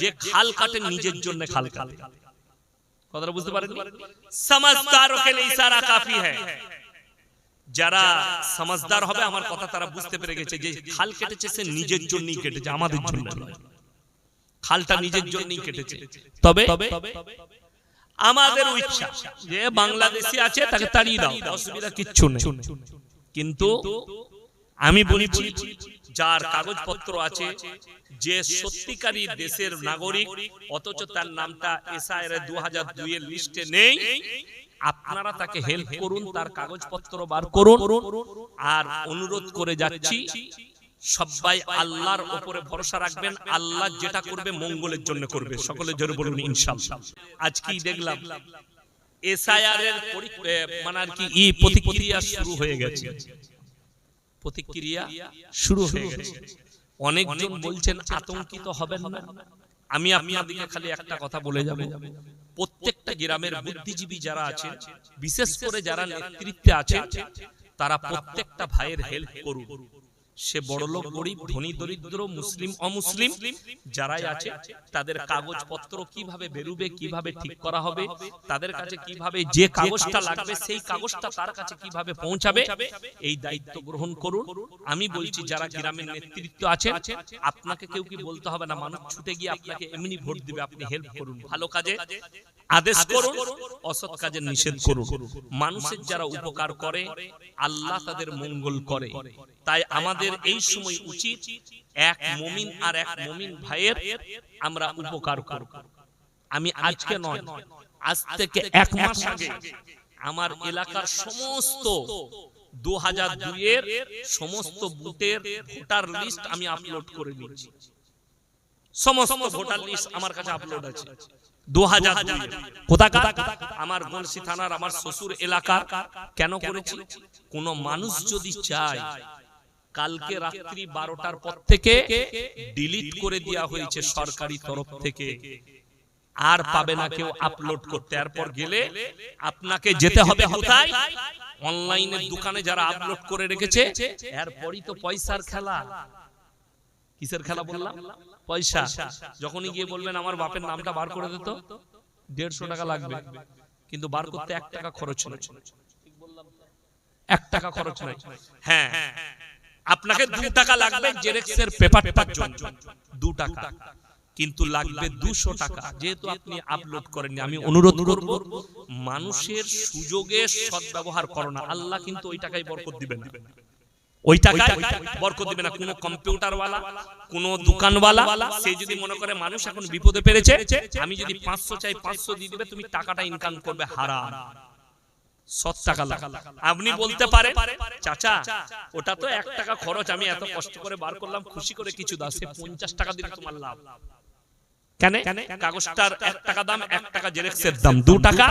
যে খাল কাটে নিজের জন্য খাল কাটে। কথাটা বুঝতে পারেন ইশারা কাফি है যারা সমঝদার হবে আমার কথা তারা বুঝতে পেরে গেছে যে খাল কেটেছে সে নিজের জন্যই কেটেছে আমাদের জন্য খালটা নিজের জন্যই কেটেছে। তবে আমাদের ইচ্ছা যে বাংলাদেশি আছে তাকে তাড়িয়ে দাও অসুবিধা কিচ্ছু নেই। কিন্তু আমি বলছি যার কাগজপত্র আছে যে সত্যিকারী দেশের নাগরিক অথচ তার নামটা এসআইআর দু হাজার দুই এর লিস্টে নেই। আপনারা তাকে হেল্প করুন তার কাগজপত্র বার করুন। আর অনুরোধ করে যাচ্ছি সবাই আল্লাহর উপরে ভরসা রাখবেন আল্লাহ যেটা করবে মঙ্গলের জন্য করবে সকলের জন্য বলুন ইনশাআল্লাহ। আজকেই দেখলাম এসআইআর এর মানে আর কি ই প্রতিক্রিয়া শুরু হয়ে গেছে। প্রতিক্রিয়া শুরু হয়ে গেছে। অনেকজন বলছেন আতঙ্কিত হবেন না। আমি আপনাদেরকে খালি একটা কথা বলে যাব। প্রত্যেকটা গ্রামের বুদ্ধিজীবী যারা আছে বিশেষ করে যারা নেতৃত্বে আছে তারা প্রত্যেকটা ভাইয়ের হেল্প করুন। সে বড়লোক গরিব ধনী দরিদ্র মুসলিম অমুসলিম যারাই আছে তাদের কাগজপত্র কীভাবে বেরুবে কীভাবে ঠিক করা হবে তাদের কাছে কীভাবে যে কাগজটা লাগবে সেই কাগজটা তার কাছে কীভাবে পৌঁছাবে এই দায়িত্ব গ্রহণ করুন। আমি বলছি যারা গ্রামের নেতৃত্ব আছেন আপনাকে কেউ কি বলতে হবে না মানুষ ছুটে গিয়ে আপনাকে এমনি ভোট দিবে আপনি হেল্প করুন। ভালো কাজে আদেশ করুন অসৎ কাজে নিষেধ করুন। মানুষের যারা উপকার করে আল্লাহ তাদের মঙ্গল করে তাই আমাদের এই সময় উচিত এক মমিন আর এক মমিন ভাইয়ের আমরা উপকার করব। আমি আজকে নয় আজ থেকে এক মাস আগে আমার এলাকার সমস্ত দু হাজার দুইয়ের সমস্ত বুথের ভোটার লিস্ট আমি আপলোড করে দিয়েছি সমস্ত ভোটার লিস্ট আমার কাছে আপলোড আছে। দু হাজার কোথাকার? আমার থানার আমার শ্বশুর এলাকা কেন করেছি? কোন মানুষ যদি চায় কালকে রাত্রি বারোটার পর থেকে ডিলিট করে দেওয়া হয়েছে সরকারি তরফ থেকে। আর পাবে না কেউ আপলোড করতে। এরপর গেলে আপনাকে যেতে হবে কোথায়? অনলাইনের দোকানে যারা আপলোড করে রেখেছে। এরপরই তো পয়সার খেলা। কিসের খেলা বললাম? পয়সা। যখনই গিয়ে বলবেন আমার বাপের নামটা বার করে দিত দেড়শো টাকা লাগবে। কিন্তু বার করতে এক টাকা খরচ নেই। এক টাকা খরচ নাই। হ্যাঁ। আপনাকে দু টাকা লাগবে জেরেক্সের পেপারটার জন্য। দু টাকা। কিন্তু লাগবে দুশো টাকা। যেহেতু আপনি আপলোড করেননি আমি অনুরোধ করব মানুষের সুযোগে সদ্ব্যবহার করো না। আল্লাহ কিন্তু ওই টাকায় বরকত দিবেন। ওই টাকায় বরকত দিবে না। কোনো কম্পিউটারওয়ালা কোনো দোকানওয়ালা সে যদি মনে করে মানুষ এখন বিপদে পেরেছে আমি যদি পাঁচশো চাই পাঁচশো দিয়ে দিবে তুমি টাকাটা ইনকাম করবে হারাম। সৎ টাকা লাগ আপনি বলতে পারেন চাচা ওটা তো এক টাকা খরচ আমি এত কষ্ট করে বার করলাম খুশি করে কিছু দাও সে পঞ্চাশ টাকা দিলে তোমার লাভ। কেন? কাগজটার এক টাকা দাম এক টাকা জেরেক্সের দাম দু টাকা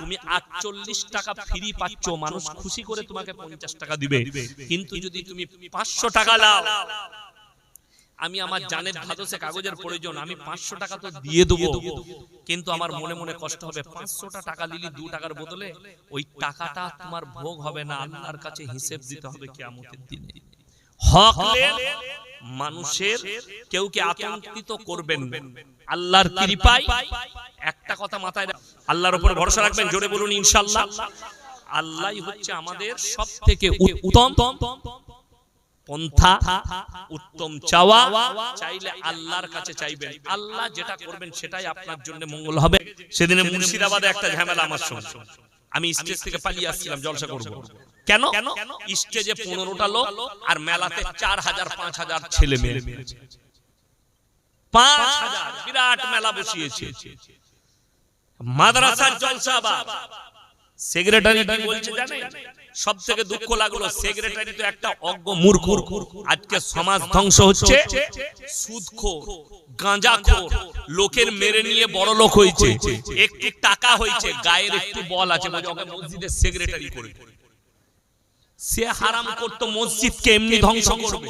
তুমি আটচল্লিশ টাকা ফ্রি পাচ্ছ মানুষ খুশি করে তোমাকে পঞ্চাশ টাকা দিবে। কিন্তু যদি তুমি পাঁচশো টাকা লাও আমি আমার জানের ধাদসে কাগজের প্রয়োজন আমি পাঁচশো টাকা তো দিয়ে দেবো। কিন্তু আমার মনে মনে কষ্ট হবে পাঁচশোটা টাকা নিলি দু টাকার বদলে ওই টাকাটা তোমার ভোগ হবে না আল্লাহর কাছে হিসেব দিতে হবে কেয়ামতের দিনে। হক মানুষের কেউ কে আতঙ্কিত করবেন আল্লাহর কৃপায় একটা কথা মাথায় আল্লাহর উপর ভরসা রাখবেন জোরে বলুন ইনশাআল্লাহ। আল্লাহই হচ্ছে আমাদের সব থেকে উত্তম পন্থা উত্তম চাওয়া চাইলে আল্লাহর কাছে চাইবেন। আল্লাহ যেটা করবেন সেটাই আপনার জন্য মঙ্গল হবে। সেদিনে মুর্শিদাবাদে একটা ঝামেলা আমার সঙ্গে। আমি স্টেজ থেকে পালিয়ে আসছিলাম জলসা করব। কেন? স্টেজে পনেরোটা লোক আর মেলাতে চার হাজার পাঁচ হাজার ছেলে মেয়ে। পাঁচ হাজার। বিরাট মেলা বসিয়েছে। মাদ্রাসার জলসাবাদ সেক্রেটারি কি বলছে জানেন? সব থেকে দুঃখ লাগল সেক্রেটারি তো একটা অজ্ঞ মূর্খ আজকে সমাজ ধ্বংস হচ্ছে। সুদখোর গাঁজাখোর লোকের মেরে নিয়ে বড় লোক হয়েছে। একটু টাকা হয়েছে গায়ের একটু বল আছে মসজিদের সেক্রেটারি করে। সে হারাম করতো মসজিদকে এমনি ধ্বংস করবে।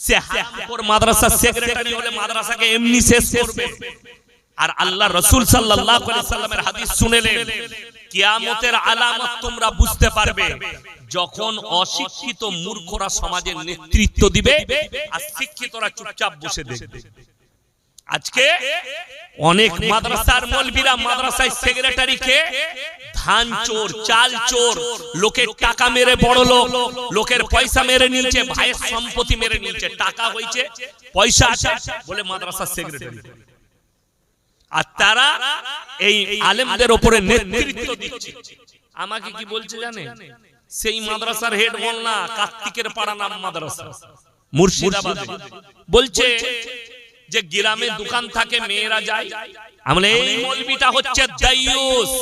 সে হারাম করে মাদ্রাসা সেক্রেটারি হলে মাদ্রাসাকে এমনি শেষ করবে। আর আল্লাহ রসুল সাল্লাল্লাহু আলাইহি সাল্লামের হাদিস শুনেলেন। কিয়ামতের আলামত তোমরা বুঝতে পারবে। যখন অশিক্ষিত মূর্খরা সমাজের নেতৃত্ব দিবে আর শিক্ষিতরা চুপচাপ বসে দেখবে। আজকে অনেক মাদ্রাসার মলবিরা মাদ্রাসায় সেক্রেটারিকে ধান চোর চাল চোর লোকের টাকা মেরে বড় লোক লোকের পয়সা মেরে নিয়েছে ভাইয়ের সম্পত্তি মেরে নিয়েছে টাকা হয়েছে পয়সা আছে বলে মাদ্রাসার সেক্রেটারি আর তারা এই আলেমদের ওপরে নেতৃত্ব দিচ্ছে। আমাকে কি বলছে জানে সেই মাদ্রাসার হেড বল না কার্তিকের পাড়া নাম মাদ্রাসা। মুর্শিদাবাদে। বলছে যে গ্রামে দোকান থাকে মেয়েরা যায়। আমরা এই মলবিটা হচ্ছে দাইয়ুস।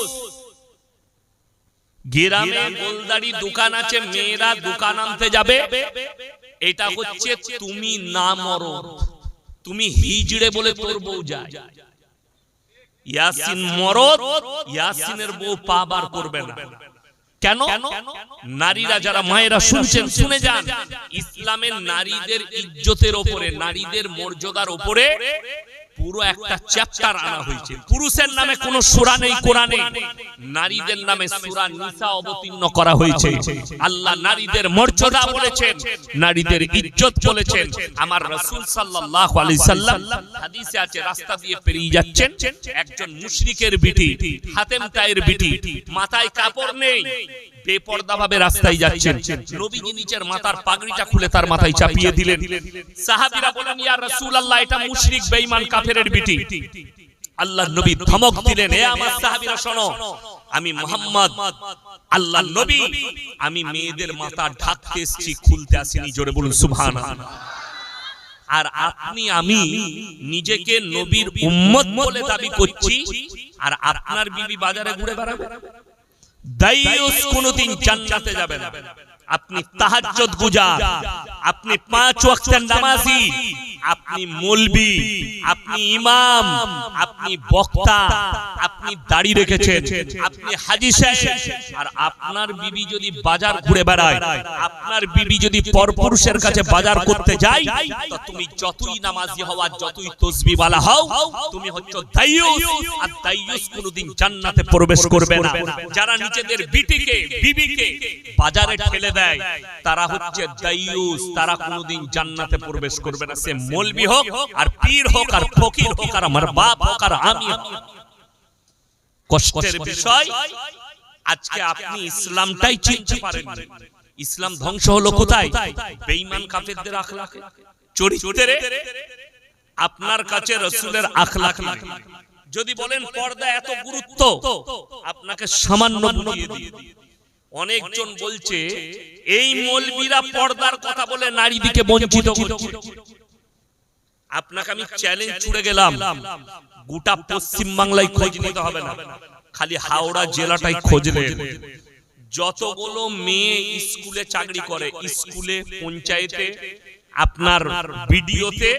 গ্রামে গোলদারি দোকান আছে মেয়েরা দোকান আনতে যাবে। এটা হচ্ছে তুমি না মরো তুমি হিজড়ে বলে তোর বউ যায়। ইয়াসিন মরদ ইয়াসিনের বউ পা বার করবে না। কেন? নারীরা যারা মায়েরা শুনছেন শুনে যান। ইসলামের নারীদের ইজ্জতের ওপরে নারীদের মর্যাদার ওপরে পুরো একটা চ্যাপ্টার আনা হয়েছে। পুরুষের নামে নেই, কোরআনে নারীদের নামে নিসা অবতীর্ণ করা হয়েছে। আল্লাহ নারীদের মর্যাদা বলেছেন, নারীদের ইজ্জত বলেছেন। আমার হাদিসে আছে, রাস্তা দিয়ে পেরিয়ে যাচ্ছেন। একজন মুশরিকের বিটি, হাতেম বিটি, মাথায় কাপড় নেই রাস্তায় যাচ্ছেন। নবীজি নিচের মাথার পাগড়িটা খুলে তার মাথায় চাপিয়ে দিলেন। সাহাবীরা বলেন ইয়া এটা মুশরিক, বেঈমান কাফেরের বিটি আল্লাহ নবী ধমক দিলেন আমার সাহাবীরা শোনো আমি মোহাম্মদ আল্লাহ নবী আমি মেয়েদের মাথা ঢাকতে এসেছি খুলতে আসিনি জোরে বলুন সুবহানাল্লাহ। আর আপনি আমি নিজেকে নবীর উম্মত বলে দাবি করছি আর আপনার বিবি বাজারে ঘুরে বেড়াবে। দাইয়ুস কোনদিন জান্নাতে যাবে না। আপনি তাহাজ্জুদ গুজার, আপনি পাঁচ ওয়াক্তের নামাজি, আপনি মৌলবি, আপনি ইমাম, আপনি বক্তা, আপনি দাড়ি রেখেছেন, আপনি হাজি আর আপনার বিবি যদি বাজার ঘুরে বেড়ায়, আপনার বিবি যদি পরপুরুষের কাছে বাজার করতে যায়, তো তুমি যতই নামাজি হও আর যতই তসবি वाला হও, তুমি হচ্ছ দাইয়ুস, আর দাইয়ুস কোনদিন জান্নাতে প্রবেশ করবে না। যারা নিজেদের বিটিকে, বিবিকে বাজারে ঠেলে দেয় তারা হচ্ছে দাইয়ুস তারা কোনদিন জান্নাতে প্রবেশ করবে না। সে মৌলবি হোক আর পীর হোক আর ফকির হোক আর আমার বাপ হোক আর আমি কষ্টের বিষয়, আজকে আপনি ইসলামটাই চিনতে পারেন ইসলাম ধ্বংস হলো কোথায়? বেঈমান কাফেরদের আখলাকে, চরিত্রে। আপনার কাছে রসুলের আখলাক নাই। যদি বলেন পর্দা এত গুরুত্ব, আপনাকে সামান্য বুঝিয়ে দিই। অনেকজন বলছে এই মৌলবীরা পর্দার কথা বলে নারীদিকে বঞ্চিত করছে। আপনাকে আমি চ্যালেঞ্জ ছুড়ে গেলাম। গোটা পশ্চিম বাংলায় খোঁজ নিতে হবে না। খালি হাওড়া জেলাটাই খোঁজ নেন যতগুলো মেয়ে স্কুলে চাকরি করে স্কুলে পঞ্চায়েতে আপনার বিডিওতে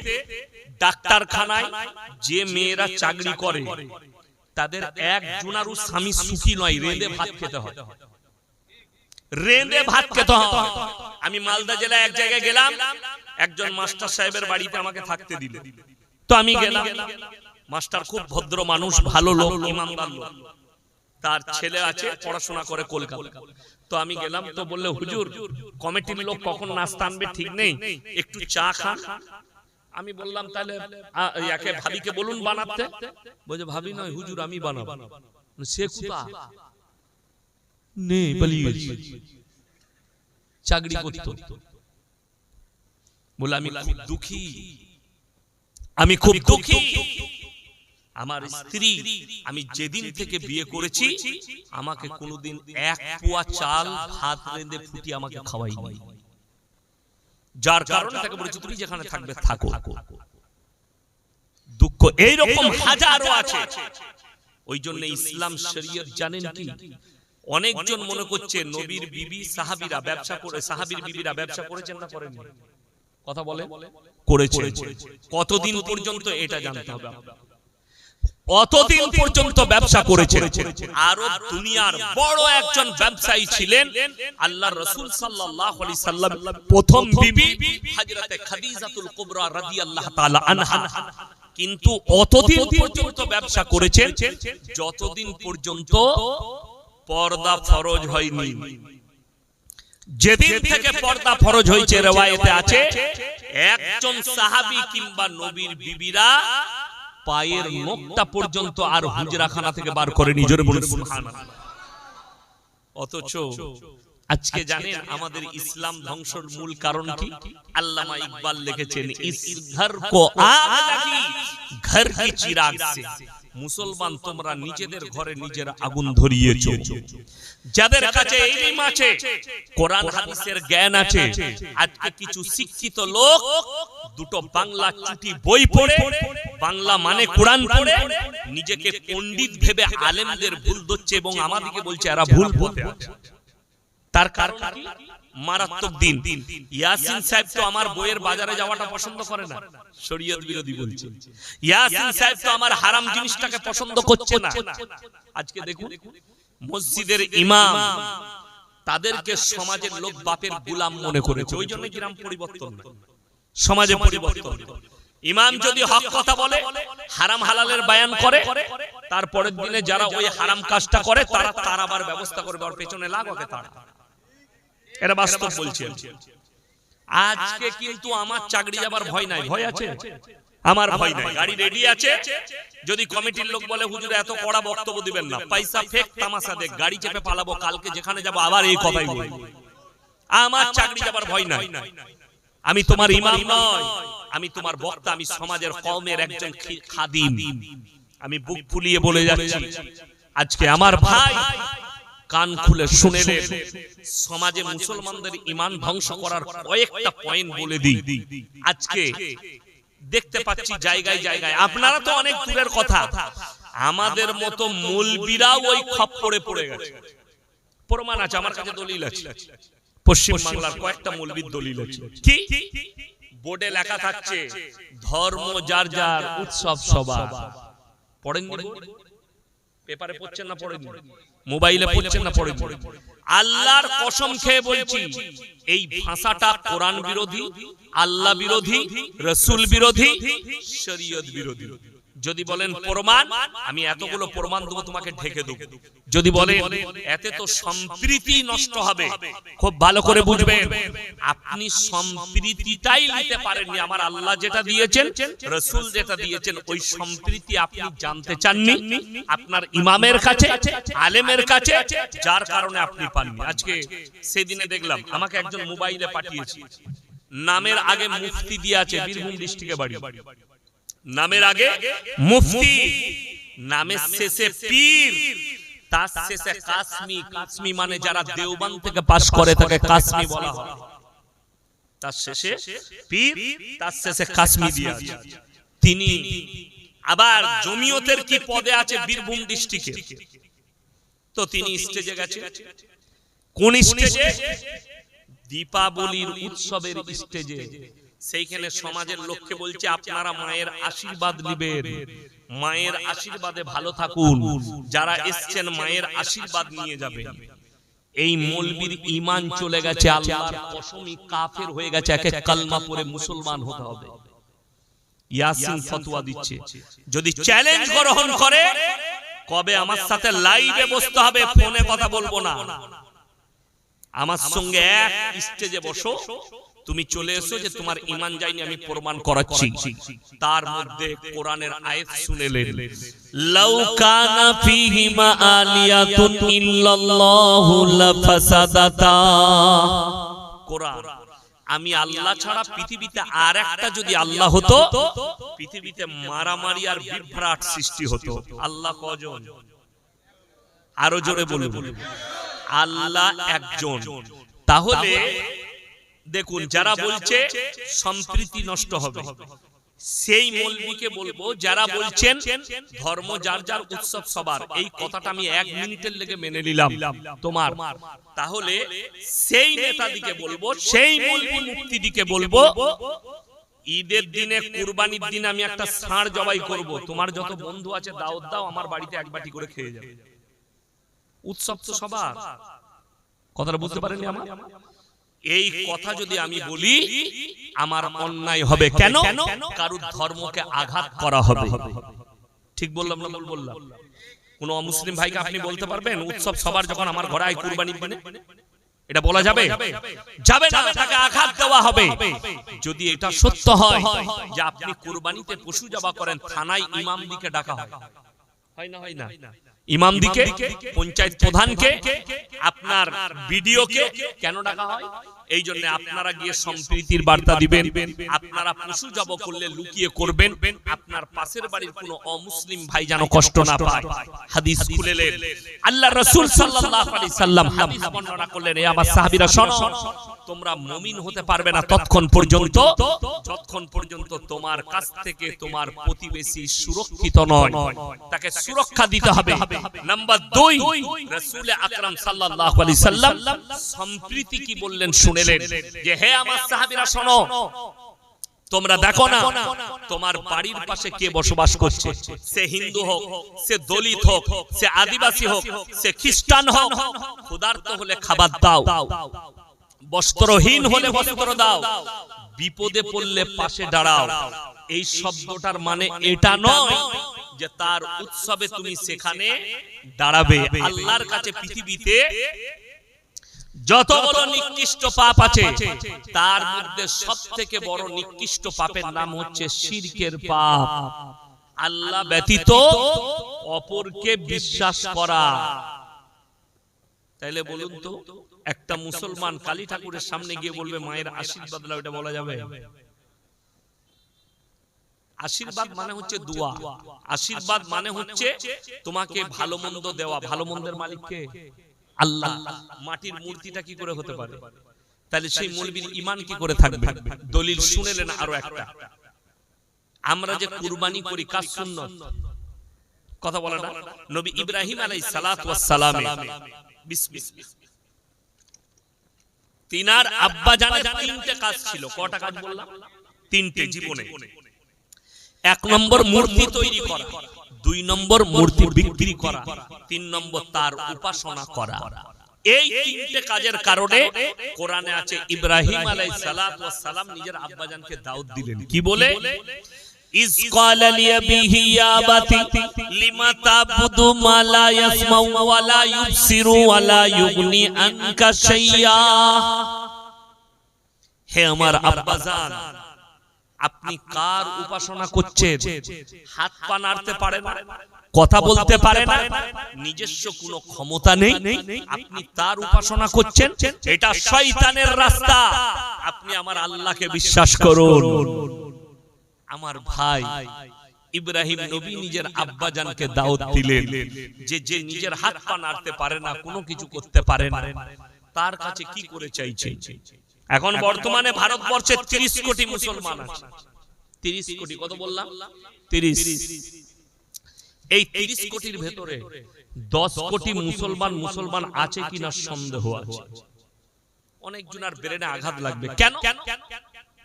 ডাক্তারখানায় যে মেয়েরা চাকরি করে তাদের এক স্বামী সুখী নয় রেঁধে ভাত খেতে হয়। রেঁধে ভাত খেতে হয়। আমি মালদা জেলায় এক জায়গায় গেলাম। একজন মাস্টার সাহেবের বাড়িতে আমাকে থাকতে দিলে। তো আমি গেলাম। মাস্টার খুব ভদ্র মানুষ ভালো লোক ইমানদার লোক তার ছেলে আছে পড়াশোনা করে কলকাতা। তো আমি গেলাম তো বললে হুজুর কমিটির লোক কখন নাস্তা আনবে ঠিক নেই? একটু চা খা আমি বললাম তাহলে ইয়াকে ভাবিকে বলুন বানাতে। বলছে ভাবি নয় হুজুর আমি বানাবো। সে কোথা নেই চাকরি করতো। বলে আমি খুব দুঃখী। আমি খুব দুঃখী। আমার স্ত্রী আমি যেদিন থেকে বিয়ে করেছি আমাকে কোনোদিন এক পোয়া চাল ভাত রেঁধে ফুটি আমাকে খাওয়াইনি যার কারণে তাকে বলেছি তুমি যেখানে থাকবে থাকো। দুঃখ এইরকম হাজারো আছে। ওই জন্য ইসলাম শরীয়ত জানেন কি? অনেকজন মনে করছে নবীর বিবি সাহাবীরা ব্যবসা করে সাহাবীর বিবিরা ব্যবসা করেছেন না করেন কথা বলে? করেছে। কতদিন পর্যন্ত এটা জানতে হবে অতদিন পর্যন্ত ব্যবসা করেছে? আরব দুনিয়ার বড় একজন ব্যবসায়ী ছিলেন আল্লাহ রসুল আলাইহি সাল্লাম প্রথম বিবি খাদিজাতুল কুবরা রাদিয়াল্লাহু তাআলা আনহা। কিন্তু অতদিন পর্যন্ত ব্যবসা করেছেন? যতদিন পর্যন্ত পর্দা ফরজ হয়নি। যেদিন থেকে পর্দা ফরজ হয়েছে, রেওয়ায়েতে আছে, একজন সাহাবী কিংবা নবীর বিবিরা পায়ের নখটা পর্যন্ত আর হুজরাখানা থেকে বার করে নিজের সুবহানাল্লাহ। অথচ আজকে জানেন আমাদের ইসলাম ধ্বংসের মূল কারণ কি? আল্লামা ইকবাল লিখেছেন, ইস ঘর কো আগ লাগি, ঘর কি চিরাগ সে। মুসলমান তোমরা নিজেদের ঘরে নিজের আগুন ধরিয়েছো। যাদের কাছে ইলম আছে কোরআন হাদিসের জ্ঞান আছে। আজকে কিছু শিক্ষিত লোক দুটো বাংলা চুটি বই পড়ে বাংলা মানে কোরআন পড়ে নিজেকে পণ্ডিত ভেবে আলেমদের ভুল ধরছে এবং আমাদেরকে বলছে এরা ভুল পথে আছে তার কারণ কি? মারাত্মক দিন। ইয়াসিন সাহেব তো আমার বইয়ের বাজারে যাওয়াটা পছন্দ করে না। শরীয়ত বিরোধী বলছে। ইয়াসিন সাহেব তো আমার হারাম জিনিসটাকে পছন্দ করছে না। আজকে দেখুন মসজিদের ইমাম তাদেরকে সমাজের লোক বাপের গুলাম মনে করেছে। ওই জন্য গ্রাম পরিবর্তন না। সমাজে পরিবর্তন। ইমাম যদি হক কথা বলে হারাম হালালের বায়ান করে তারপরের দিনে যারা ওই হারাম কাজটা করে তারা তার আবার ব্যবস্থা করবে ওর পেছনে লাগাকে তারা। এটা বাস্তব বলছে আজকে কিন্তু আমার চাকরি যাবার ভয় নাই, ভয় আছে? আমার ভয় নাই। গাড়ি রেডি আছে? যদি কমিটির লোক বলে, হুজুর, এত কড়া বক্তব্য দিবেন না। পয়সা ফেক, তামাশা দেখ। গাড়ি চেপে পালাবো, কালকে যেখানে যাব, আবার এই কথাই বলব। আমার চাকরি যাবার ভয় নাই। আমি তোমার ইমাম নয় আমি তোমার বক্তা, আমি সমাজের কওমের একজন খাদিম আমি বুক ফুলিয়ে বলে যাচ্ছি, আজকে আমার ভাই কান খুলে শুনে সমাজে মুসলমানদের ইমান ধ্বংস করার কয়েকটা পয়েন্ট বলে দিই। আজকে দেখতে পাচ্ছি জায়গায় জায়গায়, আপনারা তো অনেক দূরের কথা, আমাদের মতো মূলবিরাও ওই খপ্পরে পড়ে গেছে। প্রমাণ আছে, আমার কাছে দলিল আছে। পশ্চিম বাংলার কয়েকটা মৌলবীর দলিল আছে। কি? বোর্ডে লেখা থাকছে, ধর্ম যার যার উৎসব সবার। পড়েন পেপারে পড়ছেন না পড়েন মোবাইলে পড়ছেন না পড়েন আল্লাহর কসম খেয়ে বলছি এই ভাষাটা কোরআন বিরোধী আল্লাহ বিরোধী রসুল বিরোধী শরীয়ত বিরোধী। যদি বলেন প্রমাণ আমি এতগুলো প্রমাণ দেবো তোমাকে ঢেকে দেবো। যদি বলেন এতে তো সম্প্রীতি নষ্ট হবে খুব ভালো করে বুঝবেন আপনি সম্প্রীতিটাই নিতে পারেননি আমার আল্লাহ যেটা দিয়েছেন রসুল যেটা দিয়েছেন ওই সম্প্রীতি আপনি জানতে চাননি আপনার ইমামের কাছে আলেমের কাছে যার কারণে আপনি পাননি। আজকে সেদিনে দেখলাম আমাকে একজন মোবাইলে পাঠিয়েছে। নামের আগে মুফতি দিয়ে আছে বীরভূম ডিস্ট্রিক্টে বাড়ি। নামের আগে মুফতি নামের শেষে পীর তার শেষে কাশ্মী কাশ্মী মানে যারা দেওবান থেকে পাশ করে তাকে কাশ্মী বলা হয়। তার শেষে পীর তার শেষে কাশ্মী দিয়ে তিনি আবার জমিয়তের কি পদে আছে বীরভূম ডিস্ট্রিক্টে তো তিনি স্টেজে গেছে। কোন স্টেজে দীপাবলির উৎসবের স্টেজে সেইখানে সমাজের লোককে বলছে আপনারা মায়ের আশীর্বাদ নিবেন। মায়ের আশীর্বাদে ভালো থাকুন। যারা এসছেন মায়ের আশীর্বাদ নিয়ে যাবেন এই মৌলবীর ইমান চলে গেছে আল্লাহর কসমই কাফের হয়ে গেছে একে কালমা পড়ে মুসলমান হতে হবে। ইয়াসিন ফতোয়া দিচ্ছে। যদি চ্যালেঞ্জ গ্রহণ করে কবে আমার সাথে লাইভে বসতে হবে ফোনে কথা বলব না। আমার সঙ্গে এক স্টেজে বসো। তুমি চলে এসো যে তোমার ইমান যায়নি আমি প্রমাণ করাচ্ছি। তার মধ্যে কোরআনের আয়াত শুনেলেন লাউ কানা ফীহিমা আলিয়াতুন ইল্লাল্লাহু লাফাসাদাতা। কোরআন। আমি আল্লাহ ছাড়া পৃথিবীতে আর একটা যদি আল্লাহ হতো পৃথিবীতে মারামারি আর বিভ্রাট সৃষ্টি হতো। আল্লাহ কজন? আরও জোরে বলুন। আল্লাহ একজন। তাহলে দেখুন যারা বলছে সম্প্রীতি নষ্ট হবে। সেই মৌলবীকে বলব যারা বলছেন ধর্ম যার যার উৎসব সবার এই কথাটা আমি এক মিনিটের লেগে মেনে নিলাম। তোমার। তাহলে সেই নেতাদিকে বলব সেই মৌলবী মুক্তিদিকে বলব ঈদের দিনে কুরবানির দিনে আমি একটা ষাঁড় জবাই করব। তোমার যত বন্ধু আছে দাওয়াত দাও আমার বাড়িতে এক বাটি করে খেয়ে যাবে। উৎসব তো সবার। কথাটা বুঝতে পারেনি আমার? এই কথা যদি আমি বলি আমার অন্যায় হবে কেন? কারুর ধর্মকে আঘাত করা হবে। ঠিক বললাম না ভুল বললাম। কোন অমুসলিম ভাইকে আপনি বলতে পারবেন? উৎসব সবার যখন আমার ঘরে আয় কুরবানির দিনে এটা বলা যাবে? যাবে। না তাকে আঘাত দেওয়া হবে। যদি এটা সত্য হয় যে আপনি কুরবানিতে পশু জবা করেন থানায় ইমাম দিকে ডাকা হয়। হয় না হয় না। ইমাম দিকে পঞ্চায়েত প্রধানকে আপনার বিডিওকে কেন ডাকা হয়? এই জন্য আপনারা গিয়ে সম্প্রীতির বার্তা দিবেন। আপনারা পশু জব করলে লুকিয়ে করবেন। আপনার পাশের বাড়ির কোনো অমুসলিম ভাই যেন কষ্ট না পায়। হাদিস খুলেলেন আল্লাহ রাসূল সাল্লাল্লাহু আলাইহি সাল্লাম হাদিস বর্ণনা করলেন এ আমার সাহাবীরা শোনো। তোমরা মুমিন হতে পারবে না ততক্ষণ পর্যন্ত। যতক্ষণ পর্যন্ত তোমার কাছ থেকে তোমার প্রতিবেশী সুরক্ষিত নয়। তাকে সুরক্ষা দিতে হবে। নাম্বার দুই রাসূল আকরাম সাল্লাল্লাহু আলাইহি সাল্লাম সম্প্রীতি কি বললেন যে, হে আমার সাহাবীরা, শোনো। তোমরা দেখো না, তোমার বাড়ির পাশে কে বসবাস করছে। সে হিন্দু হোক, সে দলিত হোক, সে আদিবাসী হোক, সে খ্রিস্টান হোক, ক্ষুধার্ত হলে খাবার দাও, বস্ত্রহীন হলে বস্ত্র দাও, বিপদে পড়লে পাশে দাঁড়াও। এই শব্দটার মানে এটা নয় যে তার উৎসবে তুমি সেখানে দাঁড়াবে। আল্লাহর কাছে পৃথিবীতে যত বড় নিকৃষ্ট পাপ আছে তার মধ্যে সব থেকে বড় নিকৃষ্ট পাপের নাম হচ্ছে শিরকের পাপ। আল্লাহ ব্যতীত অপরকে বিশ্বাস করা। তাইলে বলুন তো একটা মুসলমান কালী ঠাকুরের সামনে গিয়ে বলবে মায়ের আশীর্বাদ লাও এটা বলা যাবে। আশীর্বাদ মানে হচ্ছে দোয়া। আশীর্বাদ মানে হচ্ছে তোমাকে ভালো মন্দ দেওয়া ভালো মন্দের মালিককে। আল্লাহ, মাটির মূর্তিটা কি করে হতে পারে? তাহলে সেই মৌলবীর ইমান কি করে থাকবে? দলিল শুনেলেন আরও একটা। আমরা যে কুরবানি করি, কাজ সুন্নত। কথা বলে না? নবী ইব্রাহিম আলাইহিস সালাতু সালাম তিনার আব্বা জানের তিনটে কাজ ছিল। কটা কাজ বললাম? তিনটে জীবনে। এক নম্বর মূর্তি তৈরি করা। দুই নম্বর মূর্তি বিক্রি করা তিন নম্বর তার উপাসনা করা। এই তিনটে কাজের কারণে কোরআনে আছে ইব্রাহিম আলাইহিস সালাম নিজের আব্বাজানকে দাওয়াত দিলেন। কি বলে? হে আমার আব্বাজান আপনি কার উপাসনা করছেন? হাত পা নাড়তে পারে না কথা বলতে পারে না নিজস্ব কোনো ক্ষমতা নেই আপনি তার উপাসনা করছেন এটা শয়তানের রাস্তা। আপনি আমার আল্লাহকে বিশ্বাস করুন। আমার ভাই ইব্রাহিম নবী নিজের আব্বাজানকে দাওয়াত দিলেন। যে যে নিজের হাত পা নাড়তে পারে না কোনো কিছু করতে পারে না। তার কাছে কি করে চাইছে? এখন বর্তমানে ভারতবর্ষে 30 কোটি মুসলমান আছে। 30 কোটি কত বললাম? 30 এই 30 কোটির ভেতরে 10 কোটি মুসলমান মুসলমান আছে কিনা সন্দেহ আছে। অনেক জনার ব্রেনে আঘাত লাগবে। কেন?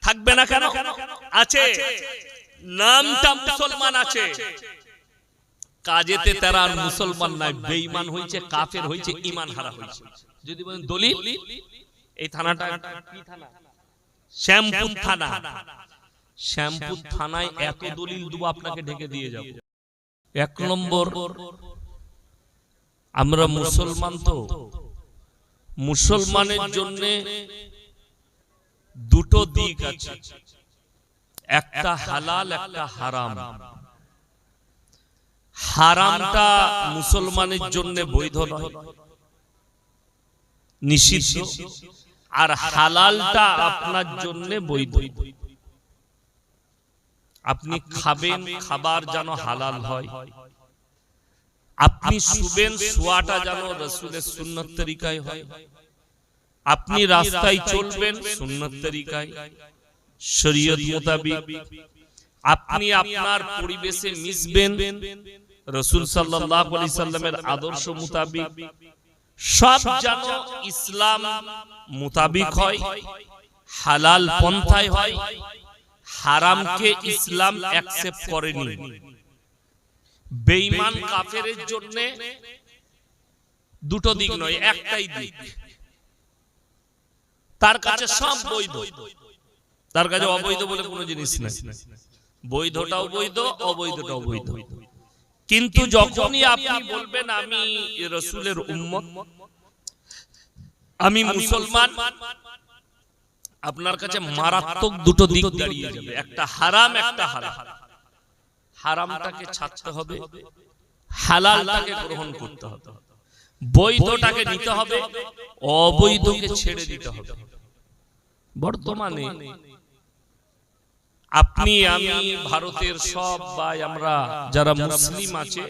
থাকবে না কেন? আছে। নামটা মুসলমান আছে। কাজেতে তারা মুসলমান নাই। বেঈমান হয়েছে কাফের হয়েছে ঈমান হারা হয়েছে যদি বলেন দলিল? এই থানাটা কি থানা? শ্যামপুর থানা। শ্যামপুর থানায় এত দলিল দেবো আপনাকে ঢেকে দিয়ে যাব। এক নম্বর আমরা মুসলমান তো। মুসলমানের জন্য দুটো দিক আছে। একটা হালাল একটা হারাম। হারামটা মুসলমানের জন্য বৈধ নয়। নিষিদ্ধ। আর হালালটা আপনার জন্য বৈধ। আপনি খাবেন খাবার যেন হালাল হয়। আপনি শুবেন শোয়াটা যেন রসুলের সুন্নত তরিকায় হয়। আপনি রাস্তায় চলবেন সুন্নত তরিকায়। শরীয়ত মোতাবিক। আপনি আপনার পরিবেশে মিশবেন। রসুল সাল্লাল্লাহু আলাইহি সাল্লামের আদর্শ মোতাবিক। সব যেন ইসলাম মোতাবিক হয় হালাল পন্থায় হয় হারামকে ইসলাম অ্যাকসেপ্ট করেনি। বেঈমান কাফেরের জন্য দুটো দিক নয় একটাই দিক। তার কাছে সব বৈধ। তার কাছে অবৈধ বলে কোনো জিনিস নাই। বৈধটাও বৈধ। অবৈধটাও বৈধ। কিন্তু যখনই আপনি বলবেন আমি রসুলের উম্মত আমি মুসলমান আপনার কাছে মারাত্মক দুটো দিক দাঁড়িয়ে যাবে। একটা হারাম একটা হালাল। হারামটাকে ছাড়তে হবে হালালটাকে গ্রহণ করতে হবে। বৈধটাকে নিতে হবে অবৈধকে ছেড়ে দিতে হবে। বর্তমানে আপনি আমি ভারতের সব ভাই আমরা যারা মুসলিম আছে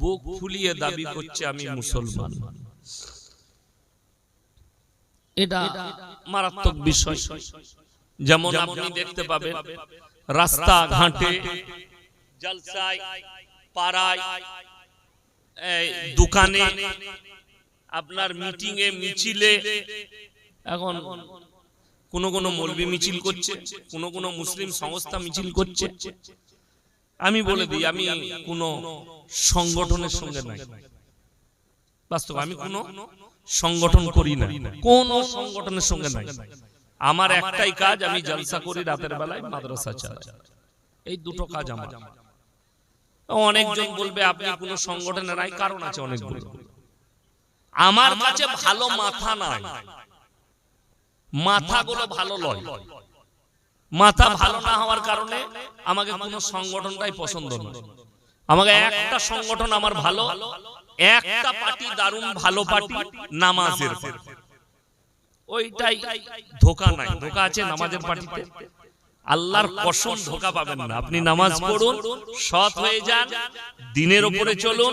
বুক ফুলিয়ে দাবি করছে আমি মুসলমান। এটা মারাত্মক বিষয়। যেমন আপনি দেখতে পাবেন রাস্তা ঘাটে জলসায় পাড়ায় এই দোকানে আপনার মিটিং এ মিছিলে এখন কোন কোন মলবি মিছিল করছে কোন কোন মুসলিম সংস্থা মিছিল করছে। আমি বলে দিই আমি কোন সংগঠনের সঙ্গে নাই। বাস্তব আমি কোন সংগঠন করি না। কোন সংগঠনের সঙ্গে নাই। আমার একটাই কাজ আমি জলসা করি রাতের বেলায় মাদ্রাসা চালাই। এই দুটো কাজ আমার। অনেকজন বলবে আপনি কোন সংগঠনের নাই কারণ আছে অনেকগুলো। আমার কাছে ভালো মাথা নাই। মাথাগুলো ভালো লয়। মাথা ভালো না হওয়ার কারণে আমাকে কোনো সংগঠনটাই পছন্দ নয়। আমাকে একটা সংগঠন আমার ভালো, একটা পার্টি দারুণ ভালো পার্টি, নামাজের ওইটাই ধোকা নাই, ধোকা আছে নামাজের পার্টিতে। আল্লাহর কসম ধোকা পাবেন না। আপনি নামাজ পড়ুন সৎ হয়ে যান দিনের উপরে চলুন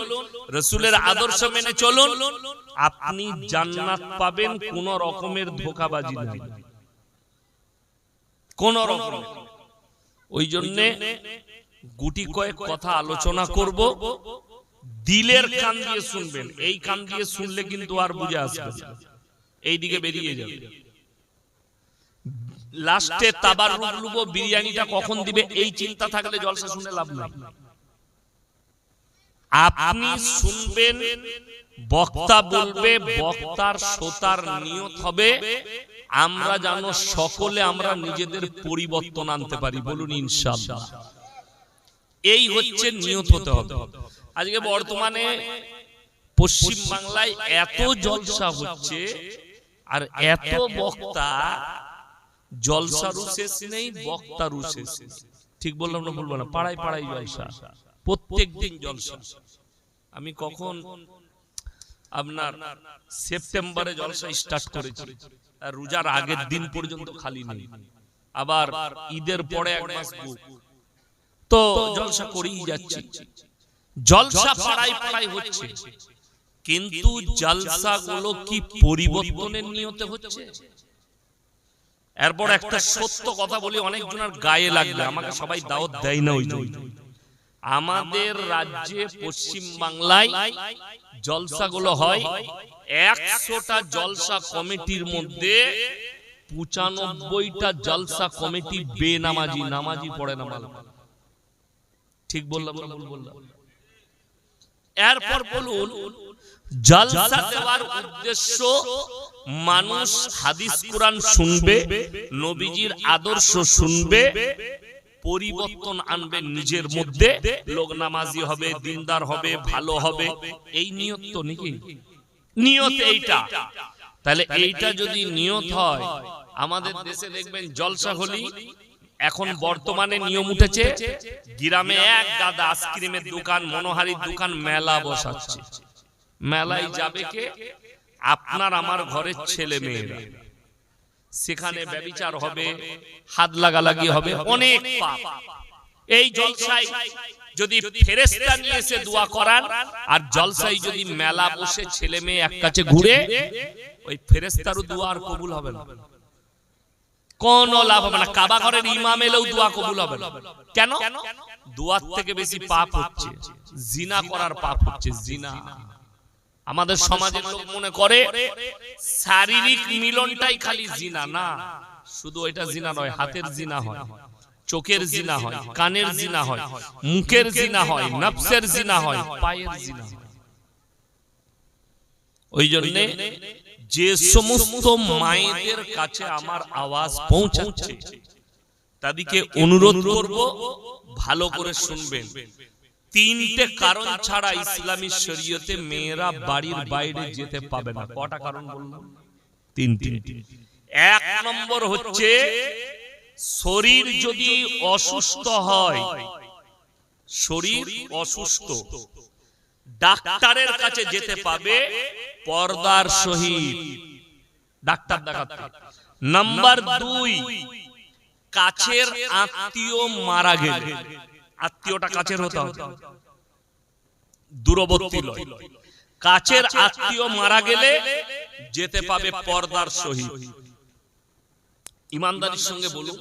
রসুলের আদর্শ মেনে চলুন আপনি জান্নাত পাবেন কোন রকমের ধোকাবাজি নাই। কোন রকম। ওই জন্যে গুটি কয়েক কথা আলোচনা করব। দিলের কান দিয়ে শুনবেন। এই কান দিয়ে শুনলে কিন্তু আর বুঝে আসবে এইদিকে বেরিয়ে যাবে। লাস্টে তাবার রুব বিরিয়ানিটা কখন দিবে? এই চিন্তা থাকলে জলসা শুনে লাভ নাই। আপনি শুনবেন বক্তা বলবে বক্তার শ্রোতার নিয়ত হবে আমরা যেন সকলে আমরা নিজেদের পরিবর্তন আনতে পারি। বলুন ইনশাআল্লাহ। এই হচ্ছে নিয়ত হতে হবে। আজকে বর্তমানে পশ্চিম বাংলায় এত জলসা হচ্ছে আর এত বক্তা জলসারও শেষ নেই বক্তারও শেষ। ঠিক বললাম না বলব না পাড়ায় পাড়ায় জলসা। প্রত্যেক দিন জলসা। আমি কখন আপনার সেপ্টেম্বরে জলসা স্টার্ট করেছি। আর রোজার আগের দিন পর্যন্ত খালি নেই। আবার ঈদের পরে এক মাস তো জলসা করেই যাচ্ছি। জলসা পাড়ায় পাড়ায় হচ্ছে। কিন্তু জলসা গুলো কি পরিবর্তনের নিয়তে হচ্ছে? এরপর একটা সত্য কথা বলি অনেকজনের গায়ে লাগবে, আমাকে সবাই দাওয়াত দেয় না ওই আমাদের রাজ্যে পশ্চিম বাংলায় জলসাগুলো হয়, একশোটা জলসা কমিটির মধ্যে পঁচানব্বইটা জলসা কমিটি বেনামাজি, নামাজি পড়ে না ঠিক বললাম? এরপর বলুন জলসা দেওয়ার উদ্দেশ্য মানুষ হাদিস কোরআন শুনবে নবীজির আদর্শ শুনবে পরিবর্তন আনবে নিজের মধ্যে লোক নামাজি হবে দিনদার হবে ভালো হবে এই নিয়ত তো নাকি? নিয়ত এইটা। তাহলে এইটা যদি নিয়ত হয় আমাদের দেশে দেখবেন জলসা হলি এখন বর্তমানে নিয়ম উঠেছে গ্রামে এক গাদা আইসক্রিমের দোকান মনোহারির দোকান মেলা বসাচ্ছে। মেলায় যাবে কে? আপনার আমার ঘরের ছেলে মেয়েরা। সেখানে ব্যবিচার হবে হাত লাগালাগি হবে অনেক পাপ। এই জলসায় যদি ফেরেস্তা নিয়ে এসে দোয়া করান আর জলসাই যদি মেলা বসে ছেলে মেয়ে এক কাছে ঘুরে ওই ফেরেস্তারও দোয়া আর কবুল হবে না। কোন লাভ হবে না। কাবা ঘরের ইমাম এলেও দোয়া কবুল হবে না। কেন? দোয়ার থেকে বেশি পাপ হচ্ছে। জিনা করার পাপ হচ্ছে জিনা। আমাদের সমাজের লোক মনে করে শারীরিক মিলনটাই খালি জিনা না। শুধু এটা জিনা নয় হাতের জিনা হয়। চোখের জিনা হয় কানের জিনা হয় মুখের জিনা হয় নফসের জিনা হয় পায়ের জিনা হয়। ওই জন্য যে সমস্ত মায়েদের কাছে আমার আওয়াজ পৌঁছাচ্ছে তাদেরকে অনুরোধ করব ভালো করে শুনবেন। তিনটে কারণ ছাড়া ইসলামী শরীয়তে মেয়েরা বাড়ির বাইরে যেতে পাবে না। কটা কারণ বললাম তিনটি। এক নম্বর হচ্ছে শরীর যদি অসুস্থ হয় শরীর অসুস্থ। ডাক্তারের কাছে যেতে পাবে পর্দার সহিত। ডাক্তার দেখাতে। নাম্বার দুই কাছের আত্মীয় মারা গেলে। আত্মীয়টা কাছের হতে হবে দূরবর্তী লয়। কাছের আত্মীয় মারা গেলে যেতে পাবে পর্দার সহিত। ইমানদারির সঙ্গে বলুন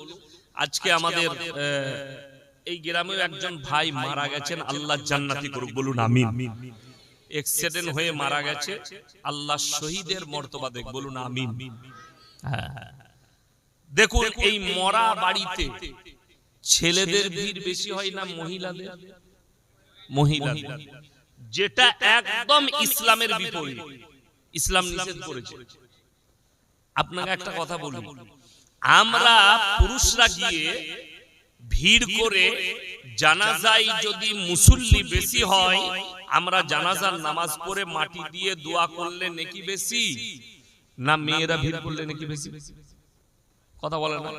আজকে আমাদের এই গ্রামেও একজন ভাই মারা গেছেন আল্লাহ জান্নাতি করুক বলুন আমিন। এক্সিডেন্ট হয়ে মারা গেছে আল্লাহ শহীদের মর্তবা দেখ বলুন আমিন। হ্যাঁ। দেখুন এই মরা বাড়িতে ছেলেদের ভিড় বেশি হয় না মহিলাদের? মহিলাদের। যেটা একদম ইসলামের বিপরীত। ইসলাম নিষেধ করেছে। আপনাকে একটা কথা বলি। আমরা পুরুষরা গিয়ে ভিড় করে জানাজাই যদি মুসল্লি বেশি হয় আমরা জানাজার নামাজ পড়ে মাটি দিয়ে দোয়া করলে নাকি বেশি? না মেয়েরা ভিড় করলে নাকি বেশি? কথা বলে না।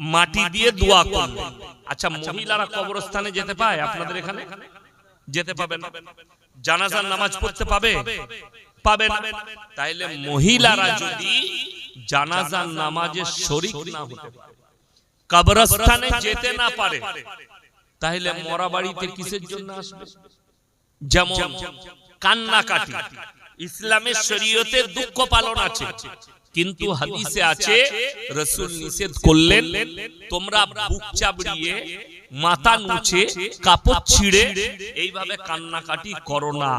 মাটি দিয়ে দোয়া করলে আচ্ছা মহিলারা কবরস্থানে যেতে পায় আপনাদের এখানে? যেতে পাবে না জানাজার নামাজ পড়তে পাবে? পাবে। না তাইলে মহিলারা যদি জানাজার নামাজে শরিক না হতে পারে। কবরস্থানে যেতে না পারে। তাহলে মরা বাড়িতে কিসের জন্য আসবে? যেমন কান্নাকাটি। ইসলামের শরীয়তে দুঃখ পালন আছে। কিন্তু হাদিসে আছে রসুল নিষেধ করলেন তোমরা বুক চাবড়িয়ে মাথা নুচে কাপড় ছিঁড়ে এইভাবে কান্নাকাটি করো না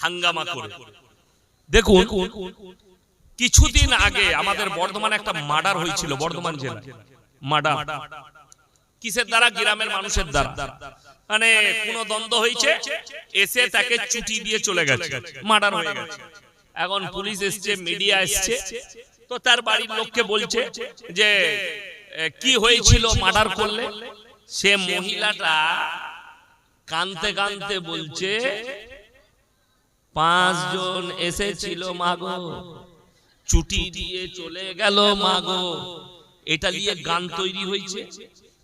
হাঙ্গামা করে। দেখুন কিছুদিন আগে আমাদের বর্ধমানে একটা মার্ডার হয়েছিল বর্ধমান জেলা মার্ডার। কিসের দ্বারা? গ্রামের মানুষের দ্বারা। মানে কোন দ্বন্দ্ব হয়েছে? এসে তাকে চুটি দিয়ে চলে গেছে। মার্ডার হয়ে গেছে। এখন পুলিশ এসছে মিডিয়া এসছে। তো তার বাড়ির লোককে বলছে যে কি হয়েছিল মার্ডার করলে? সে মহিলাটা কানতে কানতে বলছে পাঁচজন এসেছিল মাগো। চুটি দিয়ে চলে গেল মাগো। এটা নিয়ে গান তৈরি হয়েছে।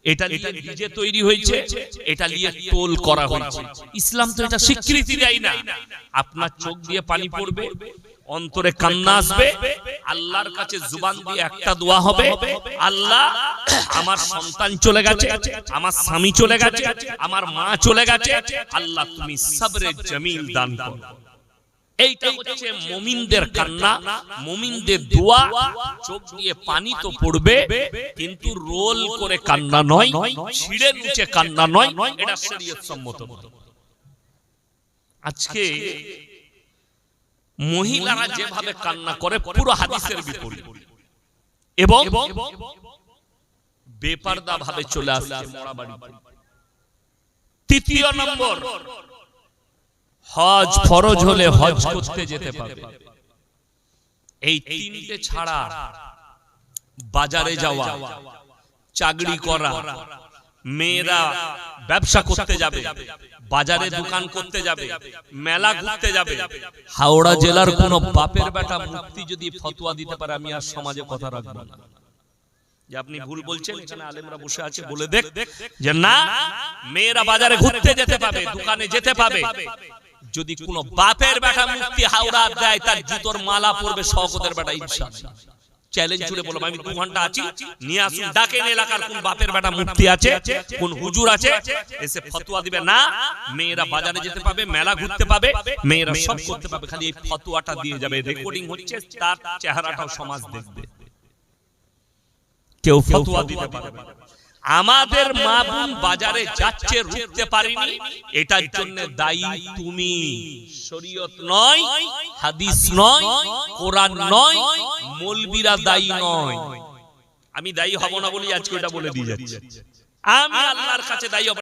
এটা নিয়ে ডিজে তৈরি হয়েছে এটা নিয়ে টোল করা হয়েছে। ইসলাম তো এটা স্বীকৃতি দেয় না। আপনার চোখ দিয়ে পানি পড়বে অন্তরে কান্না আসবে আল্লাহর কাছে জুবান দিয়ে একটা দোয়া হবে আল্লাহ আমার সন্তান চলে গেছে আমার স্বামী চলে গেছে আমার মা চলে গেছে আল্লাহ তুমি সবরে জমিল দান করো। এইটা হচ্ছে মমিনদের কান্না। মমিনদের দোয়া। চোখ দিয়ে পানি তো পড়বে কিন্তু রোল করে কান্না নয় ছিঁড়ে নিচে কান্না নয় এটা শরীয়ত সম্মত আজকে মহিলারা যেভাবে কান্না করে পুরো হাদিসের বিপরীত। এবং বেপারদা ভাবে চলে আসছে মরা বাড়িতে তৃতীয় নম্বর হজ ফরজ হলে হজ করতে যেতে পারবে। এই তিনটে ছাড়া বাজারে যাওয়া চাকরি করা মেয়েরা ব্যবসা করতে যাবে বাজারে দোকান করতে যাবে মেলা ঘুরতে যাবে। হাওড়া জেলার কোন বাপের বেটা মুক্তি যদি ফতোয়া দিতে পারে আমি আর সমাজে কথা রাখব না। যে আপনি ভুল বলছেন এখানে আলেমরা বসে আছে বলে দেখ যে না মেয়েরা বাজারে ঘুরতে যেতে পাবে দোকানে যেতে পাবে। যদি কোন বাপের বেটা মুক্তি হাওড়া দেয় তার জুতোর মালা পরবে শওকতের বেটা ইনশাআল্লাহ। চ্যালেঞ্জ ছুড়ে বললাম আমি দু ঘণ্টা আছি। নিয়ে আসুন ডাকেন এলাকার কোন বাপের বেটা মুক্তি আছে কোন হুজুর আছে এসে ফতোয়া দিবে না মেয়েরা বাজারে যেতে পাবে মেলা ঘুরতে পাবে মেয়েরা সব করতে পাবে খালি এই ফতোয়াটা দিয়ে যাবে। রেকর্ডিং হচ্ছে তার চেহারাটাও সমাজ দেখবে। কেউ ফতোয়া দিতে পারবে না। আমাদের মা বোন বাজারে যাচ্ছে রুখতে পারিনি এটার জন্য দায়ী তুমি। শরীয়ত নয় হাদিস নয় কোরআন নয় মোলবিরা দায়ী নয়। আমি দায়ী হব না বলি আজকে এটা বলে দিয়ে যাচ্ছি আমি আল্লাহর কাছে দায়ী